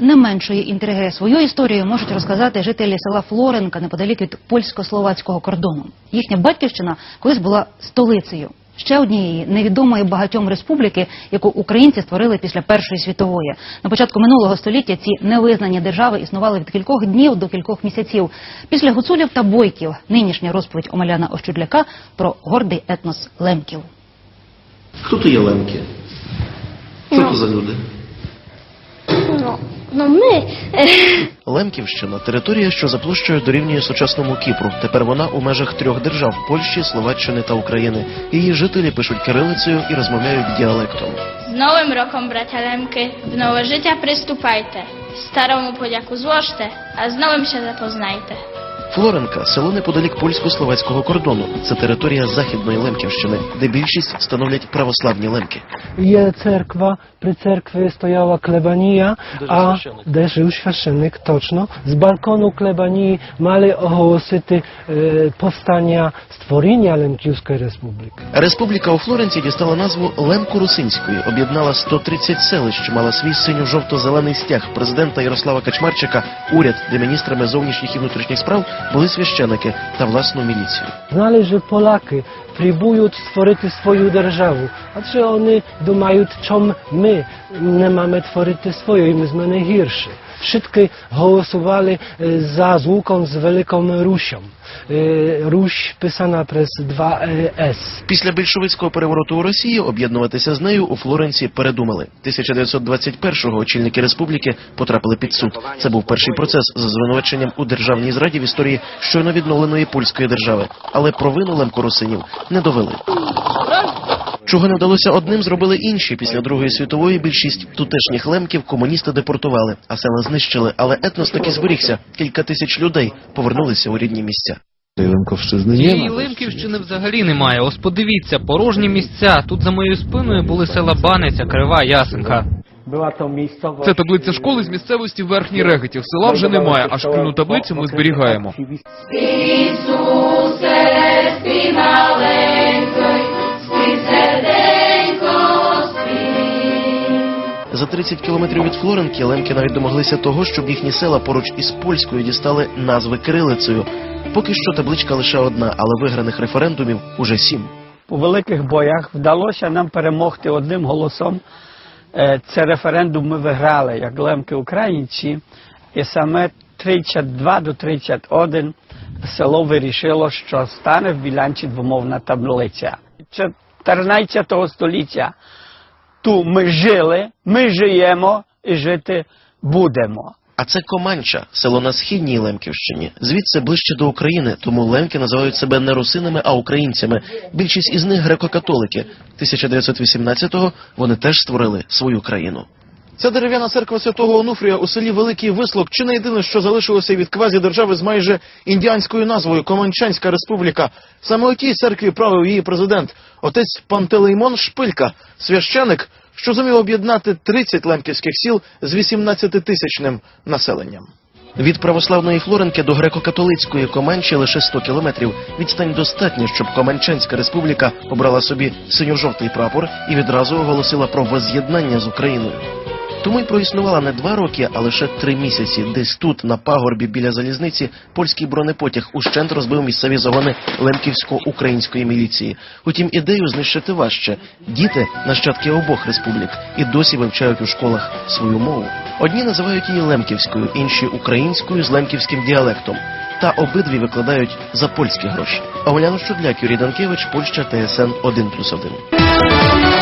Не меншої інтриги свою історію можуть розказати жителі села Флоренка неподалік від польсько-словацького кордону. Їхня батьківщина колись була столицею. Ще однієї невідомої багатьом республіки, яку українці створили після Першої світової. На початку минулого століття ці невизнані держави існували від кількох днів до кількох місяців. Після гуцулів та бойків нинішня розповідь Омеляна Ощудляка про гордий етнос лемків. Хто то є лемки? Що Ну. то за люди? Ну, ну ми. Лемківщина територія, що за площею дорівнює сучасному Кіпру. Тепер вона у межах трьох держав Польщі, Словаччини та України. Її жителі пишуть кирилицею і розмовляють діалектом. З новим роком, браття Лемки, в нове життя приступайте. Старому подяку зложте, а з новим ще запознайте. Флоренка село неподалік польсько-словацького кордону. Це територія західної Лемківщини, де більшість становлять православні лемки. Є церква, при церкві стояла клебанія, а де жив священник, точно. З балкону клебанії мали оголосити е, повстання створення Лемківської республіки. Республіка у Флоренції дістала назву Лемко-Русинської, об'єднала 130 селищ, мала свій синьо-жовто-зелений стяг президента Ярослава Качмарчика, уряд, де міністрами зовнішніх і внутрішніх справ були священики та власну міліцію. Знали, що поляки прибують створити свою державу, адже вони думають, чому ми не маємо творити свою, і ми з мене гірші. Głosowali e, za złuką z Wielką Rusią. Pisana przez dwa e, Після більшовицького перевороту у Росії об'єднуватися з нею у Флоренції передумали. 1921-го очільники республіки потрапили під суд. Це був перший процес за звинуваченням у державній зраді в історії щойно відновленої польської держави. Але провину лемкорусинів не довели. Чого не вдалося одним, зробили інші. Після Другої світової більшість тутешніх лемків комуністи депортували, а села знищили. Але етнос таки зберігся. Кілька тисяч людей повернулися у рідні місця. Цієї Лемківщини взагалі немає. Ось подивіться, порожні місця. Тут за моєю спиною були села Баниця, Крива, Ясенка. Це таблиця школи з місцевості Верхній Регетів. Села вже немає, а шкільну таблицю ми зберігаємо. За 30 кілометрів від Флоренки лемки навіть домоглися того, щоб їхні села поруч із польською дістали назви кирилицею. Поки що табличка лише одна, але виграних референдумів уже сім. У великих боях вдалося нам перемогти одним голосом. Е, Це референдум ми виграли як лемки українці, і саме 32 до 31 село вирішило, що стане в білянці двомовна таблиця. Це 14 століття ту ми жили, ми живемо і жити будемо. А це Команча, село на східній Лемківщині. Звідси ближче до України, тому лемки називають себе не русинами, а українцями. Більшість із них греко-католики. 1918-го вони теж створили свою країну. Ця дерев'яна церква святого Онуфрія у селі Великий Вислок чи не єдине, що залишилося від квазі держави з майже індіанською назвою Команчанська республіка. Саме у тій церкві правив її президент, отець Пантелеймон Шпилька, священик, що зумів об'єднати 30 лемківських сіл з 18-тисячним населенням. Від православної Флоренки до греко-католицької Коменчі лише 100 кілометрів. Відстань достатньо, щоб Команчанська республіка обрала собі синьо-жовтий прапор і відразу оголосила про воз'єднання з Україною. Тому й проіснувала не два роки, а лише три місяці. Десь тут, на пагорбі біля залізниці, польський бронепотяг ущент розбив місцеві загони лемківсько-української міліції. Утім, ідею знищити важче. Діти нащадки обох республік і досі вивчають у школах свою мову. Одні називають її лемківською, інші українською з лемківським діалектом. Та обидві викладають за польські гроші. Огляну Щудляк, Юрій Данкевич, Польща, ТСН 1+,1.